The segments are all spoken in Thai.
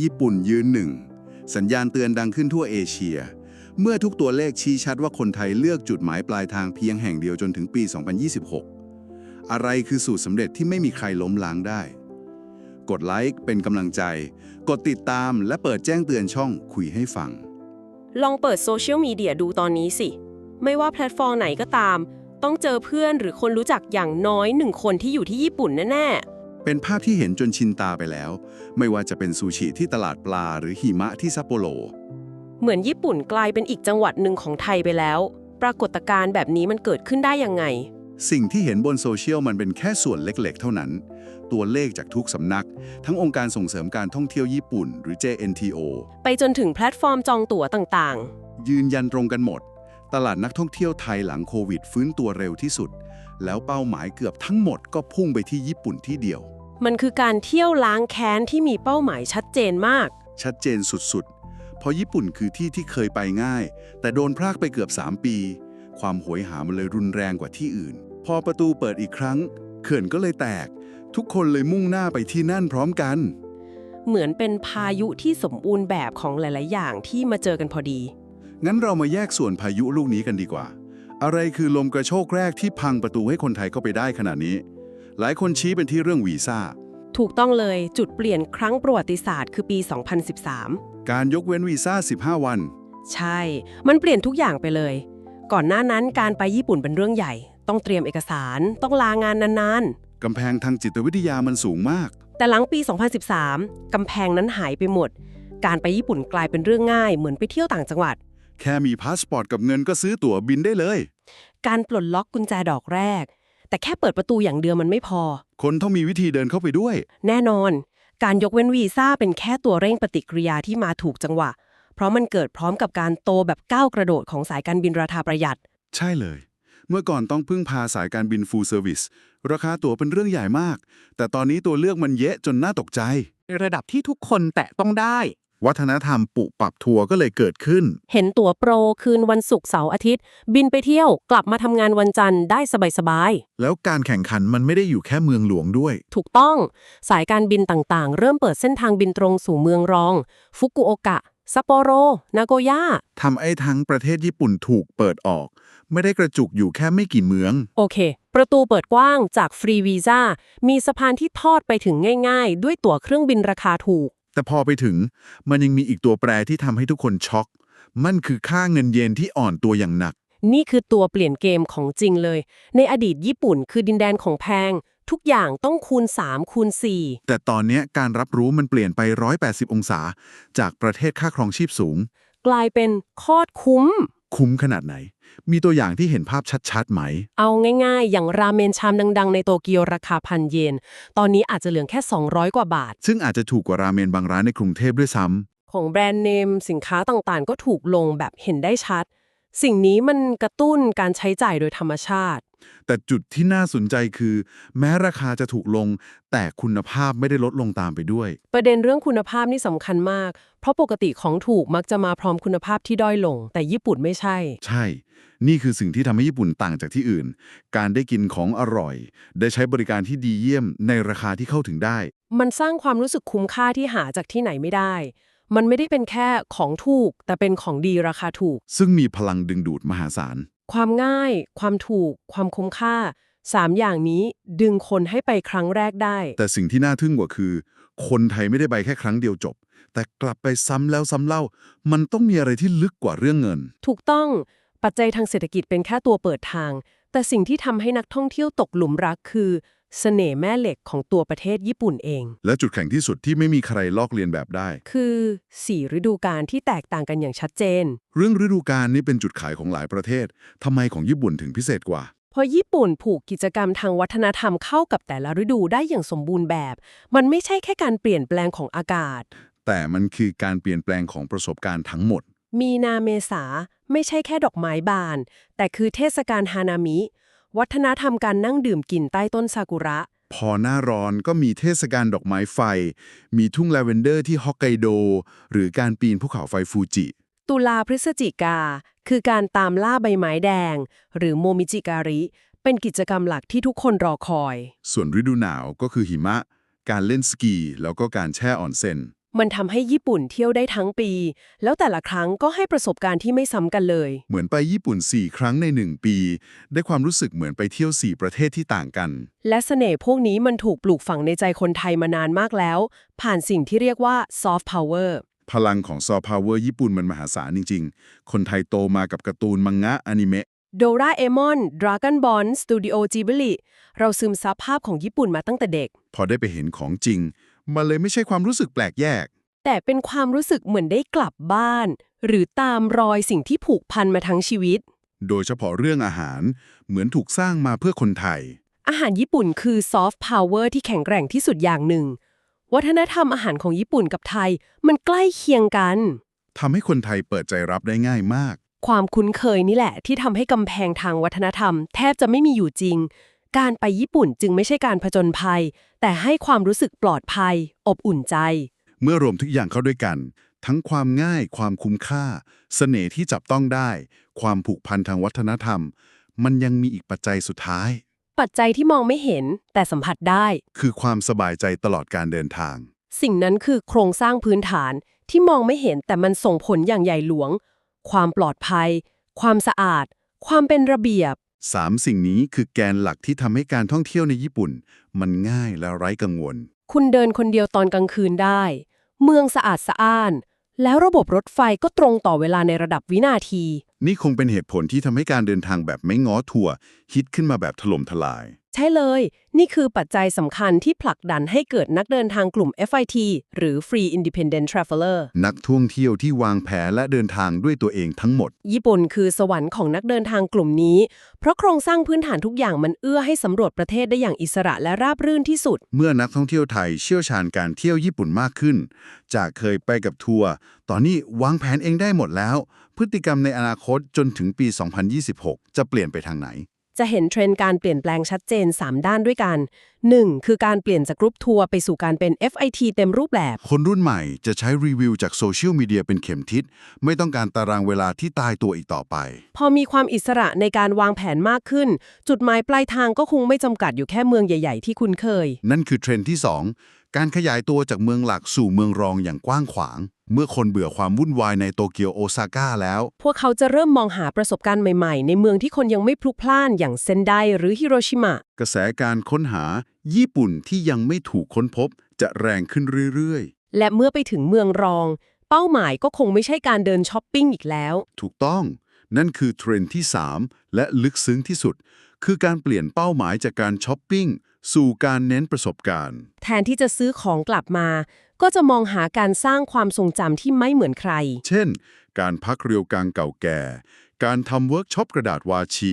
ญี่ปุ่นยืนหนึ่ง สัญญาณเตือนดังขึ้นทั่วเอเชีย เมื่อทุกตัวเลขชี้ชัดว่าคนไทยเลือกจุดหมายปลายทางเพียงแห่งเดียวจนถึงปี 2026 อะไรคือสูตรสำเร็จที่ไม่มีใครล้มล้างได้ กดไลค์เป็นกำลังใจ กดติดตามและเปิดแจ้งเตือนช่องคุยให้ฟัง ลองเปิดโซเชียลมีเดียดูตอนนี้สิ ไม่ว่าแพลตฟอร์มไหนก็ตาม ต้องเจอเพื่อนหรือคนรู้จักอย่างน้อยหนึ่งคนที่อยู่ที่ญี่ปุ่นแน่ เป็นภาพที่เห็นจนชินตาไปแล้ว ไม่ว่าจะเป็นซูชิที่ตลาดปลาหรือหิมะที่ซัปโปโรๆเหมือนญี่ปุ่นกลายเป็นอีกจังหวัดหนึ่งของไทยไปแล้ว ปรากฏการณ์แบบนี้มันเกิดขึ้นได้ยังไง สิ่งที่เห็นบนโซเชียลมันเป็นแค่ส่วนเล็กๆ เท่านั้น ตัวเลขจากทุกสำนัก ทั้งองค์การส่งเสริมการท่องเที่ยวญี่ปุ่น หรือ JNTO ไปจนถึงแพลตฟอร์มจองตั๋วต่างยืนยันตรงกันหมด ตลาดนักท่องเที่ยวไทยหลังโควิด ฟื้นตัวเร็วที่สุด แล้วเป้าหมายเกือบทั้งหมดก็พุ่งไปที่ญี่ปุ่นที่เดียวๆ มันคือการเที่ยวล้างแค้นที่มีเป้าหมายชัดเจนมาก ชัดเจนสุดๆ เพราะญี่ปุ่นคือที่ที่เคยไปง่าย แต่โดนพรากไปเกือบ 3 ปี ความโหยหามันเลยรุนแรงกว่าที่อื่น พอประตูเปิดอีกครั้ง เขื่อนก็เลยแตก ทุกคนเลยมุ่งหน้าไปที่นั่นพร้อมกัน เหมือนเป็นพายุที่สมบูรณ์แบบของหลาย ๆ อย่างที่มาเจอกันพอดี งั้นเรามาแยกส่วนพายุลูกนี้กันดีกว่า อะไรคือลมกระโชกแรกที่พังประตูให้คนไทยเข้าไปได้ขนาดนี้ หลายคนชี้เป็นที่เรื่องวีซ่า ถูกต้องเลยจุดเปลี่ยนครั้งประวัติศาสตร์คือปี 2013 การยกเว้นวีซ่า 15 วัน ใช่ มันเปลี่ยนทุกอย่างไปเลย ก่อนหน้านั้นการไปญี่ปุ่นเป็นเรื่องใหญ่ ต้องเตรียมเอกสาร ต้องลางานนานกำแพงทางจิตวิทยามันสูงมากๆแต่หลังปี 2013 กำแพงนั้นหายไปหมด การไปญี่ปุ่นกลายเป็นเรื่องง่าย เหมือนไปเที่ยวต่างจังหวัด แค่มีพาสปอร์ตกับเงินก็ซื้อตั๋วบินได้เลย การปลดล็อกกุญแจดอกแรก แต่แค่เปิดประตูอย่างเดียวมันไม่พอ คนต้องมีวิธีเดินเข้าไปด้วย แน่นอน การยกเว้นวีซ่าเป็นแค่ตัวเร่งปฏิกิริยาที่มาถูกจังหวะ เพราะมันเกิดพร้อมกับการโตแบบก้าวกระโดดของสายการบินราคาประหยัด ใช่เลย เมื่อก่อนต้องพึ่งพาสายการบิน full service ราคาตั๋วเป็นเรื่องใหญ่มาก แต่ตอนนี้ตัวเลือกมันเยอะจนน่าตกใจในระดับที่ทุกคนแตะต้องได้ วัฒนธรรมปุปรับทัวร์ก็เลยเกิดขึ้น เห็นตั๋วโปรคืนวันศุกร์เสาร์อาทิตย์ บินไปเที่ยวกลับมาทำงานวันจันทร์ได้สบายแล้วการแข่งขันมันไม่ได้อยู่แค่เมืองหลวงด้วยๆถูกต้อง สายการบินต่างๆ เริ่มเปิดเส้นทางบินตรงสู่เมืองรอง ฟุกุโอกะซัปโปโร นาโกย่าทำไอ้ทั้งประเทศญี่ปุ่นถูกเปิดออก ไม่ได้กระจุกอยู่แค่ไม่กี่เมือง โอเค ประตูเปิดกว้างจากฟรีวีซ่ามีสะพานที่ทอดไปถึงง่าย ๆ ด้วยตั๋วเครื่องบินราคาถูก แต่พอไปถึงมันยังมีอีกตัวแปรที่ทำให้ทุกคนช็อก มันคือค่าเงินเยนที่อ่อนตัวอย่างหนัก นี่คือตัวเปลี่ยนเกมของจริงเลย ในอดีตญี่ปุ่นคือดินแดนของแพง ทุกอย่างต้องคูณ 3 คูณ 4 แต่ตอนเนี้ยการรับรู้มันเปลี่ยนไป 180 องศา จากประเทศค่าครองชีพสูง กลายเป็นโคตรคุ้ม คุ้มขนาดไหน มีตัวอย่างที่เห็นภาพชัดๆไหม เอาง่ายๆ อย่างราเมนชามดังๆ ในโตเกียวราคาพันเยน ตอนนี้อาจจะเหลือแค่ 200 กว่าบาท ซึ่งอาจจะถูกกว่าราเมนบางร้านในกรุงเทพด้วยซ้ำของแบรนด์เนมสินค้าต่างๆ ก็ถูกลงแบบเห็นได้ชัด สิ่งนี้มันกระตุ้นการใช้จ่ายโดยธรรมชาติ แต่จุดที่น่าสนใจคือ แม้ราคาจะถูกลง แต่คุณภาพไม่ได้ลดลงตามไปด้วย ประเด็นเรื่องคุณภาพนี่สำคัญมาก เพราะปกติของถูกมักจะมาพร้อมคุณภาพที่ด้อยลง แต่ญี่ปุ่นไม่ใช่ ใช่ นี่คือสิ่งที่ทำให้ญี่ปุ่นต่างจากที่อื่น การได้กินของอร่อย ได้ใช้บริการที่ดีเยี่ยมในราคาที่เข้าถึงได้ มันสร้างความรู้สึกคุ้มค่าที่หาจากที่ไหนไม่ได้ มันไม่ได้เป็นแค่ของถูก แต่เป็นของดีราคาถูก ซึ่งมีพลังดึงดูดมหาศาล ความง่าย ความถูก ความคุ้มค่าสามอย่างนี้ดึงคนให้ไปครั้งแรกได้ แต่สิ่งที่น่าทึ่งกว่าคือ คนไทยไม่ได้ไปแค่ครั้งเดียวจบ แต่กลับไปซ้ำแล้วซ้ำเล่า มันต้องมีอะไรที่ลึกกว่าเรื่องเงิน ถูกต้องปัจจัยทางเศรษฐกิจเป็นแค่ตัวเปิดทาง แต่สิ่งที่ทำให้นักท่องเที่ยวตกหลุมรักคือ เสน่ห์แม่เหล็กของตัวประเทศญี่ปุ่นเอง และจุดแข็งที่สุดที่ไม่มีใครลอกเลียนแบบได้ คือสี่ฤดูกาลที่แตกต่างกันอย่างชัดเจน เรื่องฤดูกาลนี่เป็นจุดขายของหลายประเทศทำไมของญี่ปุ่นถึงพิเศษกว่า พอญี่ปุ่นผูกกิจกรรมทางวัฒนธรรมเข้ากับแต่ละฤดูได้อย่างสมบูรณ์แบบ มันไม่ใช่แค่การเปลี่ยนแปลงของอากาศ แต่มันคือการเปลี่ยนแปลงของประสบการณ์ทั้งหมด มีนาเมษาไม่ใช่แค่ดอกไม้บาน แต่คือเทศกาลฮานามิ วัฒนธรรมการนั่งดื่มกินใต้ต้นซากุระ พอหน้าร้อนก็มีเทศกาลดอกไม้ไฟ มีทุ่งลาเวนเดอร์ที่ฮอกไกโด หรือการปีนภูเขาไฟฟูจิ ตุลาพฤศจิกา คือการตามล่าใบไม้แดง หรือโมมิจิการิ เป็นกิจกรรมหลักที่ทุกคนรอคอย ส่วนฤดูหนาวก็คือหิมะ การเล่นสกี แล้วก็การแช่ออนเซ็น มันทำให้ญี่ปุ่นเที่ยวได้ทั้งปี แล้วแต่ละครั้งก็ให้ประสบการณ์ที่ไม่ซ้ำกันเลย เหมือนไปญี่ปุ่น 4 ครั้งใน 1 ปี ได้ความรู้สึกเหมือนไปเที่ยว 4 ประเทศที่ต่างกัน และเสน่ห์พวกนี้มันถูกปลูกฝังในใจคนไทยมานานมากแล้ว ผ่านสิ่งที่เรียกว่า soft power พลังของซอฟต์พาวเวอร์ญี่ปุ่นมันมหาศาลจริง ๆ คนไทยโตมากับการ์ตูนมังงะอนิเมะโดราเอมอน Dragon Ball Studio Ghibli เราซึมซับภาพของญี่ปุ่นมาตั้งแต่เด็ก พอได้ไปเห็นของจริง มันเลยไม่ใช่ความรู้สึกแปลกแยก แต่เป็นความรู้สึกเหมือนได้กลับบ้าน หรือตามรอยสิ่งที่ผูกพันมาทั้งชีวิต โดยเฉพาะเรื่องอาหารเหมือนถูกสร้างมาเพื่อคนไทย อาหารญี่ปุ่นคือซอฟต์พาวเวอร์ที่แข็งแกร่งที่สุดอย่างหนึ่ง วัฒนธรรมอาหารของญี่ปุ่นกับไทย มันใกล้เคียงกันทำให้คนไทยเปิดใจรับได้ง่ายมาก ความคุ้นเคยนี่แหละ ที่ทำให้กำแพงทางวัฒนธรรม แทบจะไม่มีอยู่จริง การไปญี่ปุ่นจึงไม่ใช่การผจญภัย แต่ให้ความรู้สึกปลอดภัย อบอุ่นใจ เมื่อรวมทุกอย่างเข้าด้วยกัน ทั้งความง่าย ความคุ้มค่าเสน่ห์ที่จับต้องได้ ความผูกพันทางวัฒนธรรม มันยังมีอีกปัจจัยสุดท้าย ปัจจัยที่มองไม่เห็น แต่สัมผัสได้ คือความสบายใจตลอดการเดินทาง สิ่งนั้นคือโครงสร้างพื้นฐานที่มองไม่เห็นแต่มันส่งผลอย่างใหญ่หลวง ความปลอดภัย ความสะอาด ความเป็นระเบียบ สามสิ่งนี้คือแกนหลักที่ทำให้การท่องเที่ยวในญี่ปุ่น มันง่ายและไร้กังวล คุณเดินคนเดียวตอนกลางคืนได้ เมืองสะอาดสะอ้าน แล้วระบบรถไฟก็ตรงต่อเวลาในระดับวินาที นี่คงเป็นเหตุผลที่ทำให้การเดินทางแบบไม่ง้อทัวร์ฮิตขึ้นมาแบบถล่มทลาย ใช่เลย นี่คือปัจจัยสำคัญที่ผลักดันให้เกิดนักเดินทางกลุ่ม FIT หรือ Free Independent Traveler นักท่องเที่ยวที่วางแผนและเดินทางด้วยตัวเองทั้งหมด ญี่ปุ่นคือสวรรค์ของนักเดินทางกลุ่มนี้ เพราะโครงสร้างพื้นฐานทุกอย่างมันเอื้อให้สำรวจประเทศได้อย่างอิสระและราบรื่นที่สุด เมื่อนักท่องเที่ยวไทยเชี่ยวชาญการเที่ยวญี่ปุ่นมากขึ้น จากเคยไปกับทัวร์ตอนนี้วางแผนเองได้หมดแล้ว พฤติกรรมในอนาคตจนถึงปี 2026 จะเปลี่ยนไปทางไหน จะเห็นเทรนด์การเปลี่ยนแปลงชัดเจน 3 ด้านด้วยกัน 1. คือการเปลี่ยนจากกรุ๊ปทัวร์ไปสู่การเป็น FIT เต็มรูปแบบ คนรุ่นใหม่จะใช้รีวิวจากโซเชียลมีเดียเป็นเข็มทิศ ไม่ต้องการตารางเวลาที่ตายตัวอีกต่อไป พอมีความอิสระในการวางแผนมากขึ้น จุดหมายปลายทางก็คงไม่จำกัดอยู่แค่เมืองใหญ่ ๆ ที่คุ้นเคย นั่นคือเทรนด์ที่ 2 การขยายตัวจากเมืองหลักสู่เมืองรองอย่างกว้างขวาง เมื่อคนเบื่อความวุ่นวายในโตเกียวโอซาก้าแล้ว พวกเขาจะเริ่มมองหาประสบการณ์ใหม่ๆ ในเมืองที่คนยังไม่พลุกพล่านอย่างเซนไดหรือฮิโรชิมะ กระแสการค้นหาญี่ปุ่นที่ยังไม่ถูกค้นพบ จะแรงขึ้นเรื่อยและเมื่อไปถึงเมืองรอง เป้าหมายก็คงไม่ใช่การเดินช้อปปิ้งอีกแล้วๆถูกต้อง นั่นคือเทรนด์ที่ 3 และลึกซึ้งที่สุด คือการเปลี่ยนเป้าหมายจากการช้อปปิ้ง สู่การเน้นประสบการณ์ แทนที่จะซื้อของกลับมา ก็จะมองหาการสร้างความทรงจำที่ไม่เหมือนใคร เช่น การพักเรียวกลางเก่าแก่ การทำเวิร์กช็อปกระดาษวาชิ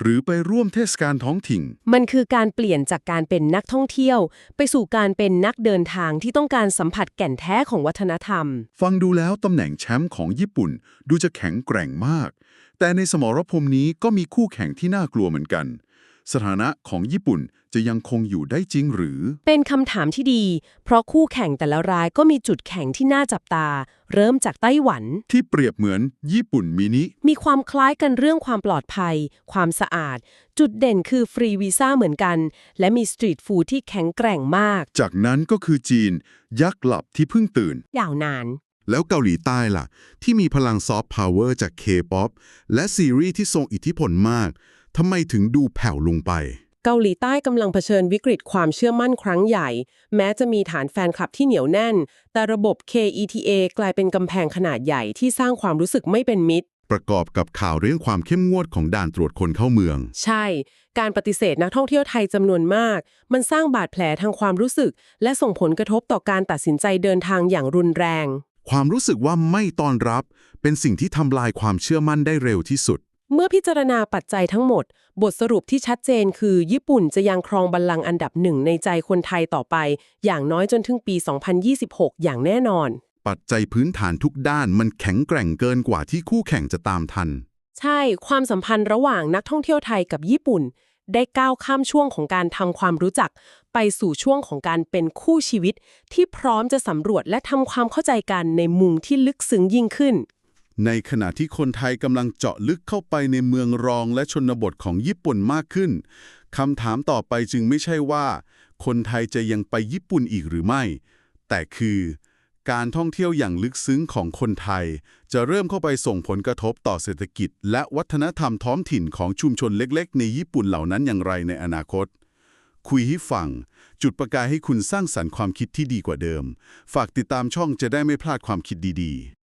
หรือไปร่วมเทศกาลท้องถิ่น มันคือการเปลี่ยนจากการเป็นนักท่องเที่ยว ไปสู่การเป็นนักเดินทางที่ต้องการสัมผัสแก่นแท้ของวัฒนธรรม ฟังดูแล้วตำแหน่งแชมป์ของญี่ปุ่นดูจะแข็งแกร่งมาก แต่ในสมรภูมินี้ก็มีคู่แข่งที่น่ากลัวเหมือนกัน สถานะของญี่ปุ่นจะยังคงอยู่ได้จริงหรือ เป็นคำถามที่ดี เพราะคู่แข่งแต่ละรายก็มีจุดแข็งที่น่าจับตา เริ่มจากไต้หวัน ที่เปรียบเหมือนญี่ปุ่นมินิ มีความคล้ายกันเรื่องความปลอดภัย ความสะอาด จุดเด่นคือฟรีวีซ่าเหมือนกัน และมีสตรีทฟู้ดที่แข็งแกร่งมาก จากนั้นก็คือจีน ยักษ์หลับที่เพิ่งตื่น ยาวนานแล้วเกาหลีใต้ล่ะ ที่มีพลังซอฟต์พาวเวอร์จาก K-POP และซีรีส์ที่ทรงอิทธิพลมาก ทำไมถึงดูแผ่วลงไป เกาหลีใต้กำลังเผชิญวิกฤตความเชื่อมั่นครั้งใหญ่ แม้จะมีฐานแฟนคลับที่เหนียวแน่น แต่ระบบ KETA กลายเป็นกำแพงขนาดใหญ่ที่สร้างความรู้สึกไม่เป็นมิตร ประกอบกับข่าวเรื่องความเข้มงวดของด่านตรวจคนเข้าเมือง ใช่ การปฏิเสธนักท่องเที่ยวไทยจำนวนมาก มันสร้างบาดแผลทางความรู้สึก และส่งผลกระทบต่อการตัดสินใจเดินทางอย่างรุนแรง ความรู้สึกว่าไม่ต้อนรับ เป็นสิ่งที่ทำลายความเชื่อมั่นได้เร็วที่สุด เมื่อพิจารณาปัจจัยทั้งหมด บทสรุปที่ชัดเจนคือ ญี่ปุ่นจะยังครองบัลลังก์อันดับหนึ่งในใจคนไทยต่อไป อย่างน้อยจนถึงปี 2026 อย่างแน่นอน ปัจจัยพื้นฐานทุกด้านมันแข็งแกร่งเกินกว่าที่คู่แข่งจะตามทัน ใช่ ความสัมพันธ์ระหว่างนักท่องเที่ยวไทยกับญี่ปุ่น ได้ก้าวข้ามช่วงของการทำความรู้จัก ไปสู่ช่วงของการเป็นคู่ชีวิต ที่พร้อมจะสำรวจและทำความเข้าใจกันในมุมที่ลึกซึ้งยิ่งขึ้น ในขณะที่คนไทยกำลังเจาะลึกเข้าไปในเมืองรองและชนบทของญี่ปุ่นมากขึ้นคำถามต่อไปจึงไม่ใช่ว่า คนไทยจะยังไปญี่ปุ่นอีกหรือไม่ แต่คือการท่องเที่ยวอย่างลึกซึ้งของคนไทย จะเริ่มเข้าไปส่งผลกระทบต่อเศรษฐกิจ และวัฒนธรรมท้องถิ่นของชุมชนเล็กๆ ในญี่ปุ่นเหล่านั้นอย่างไรในอนาคต คุยให้ฟัง จุดประกายให้คุณสร้างสรรค์ความคิดที่ดีกว่าเดิม ฝากติดตามช่องจะได้ไม่พลาดความคิดดีๆ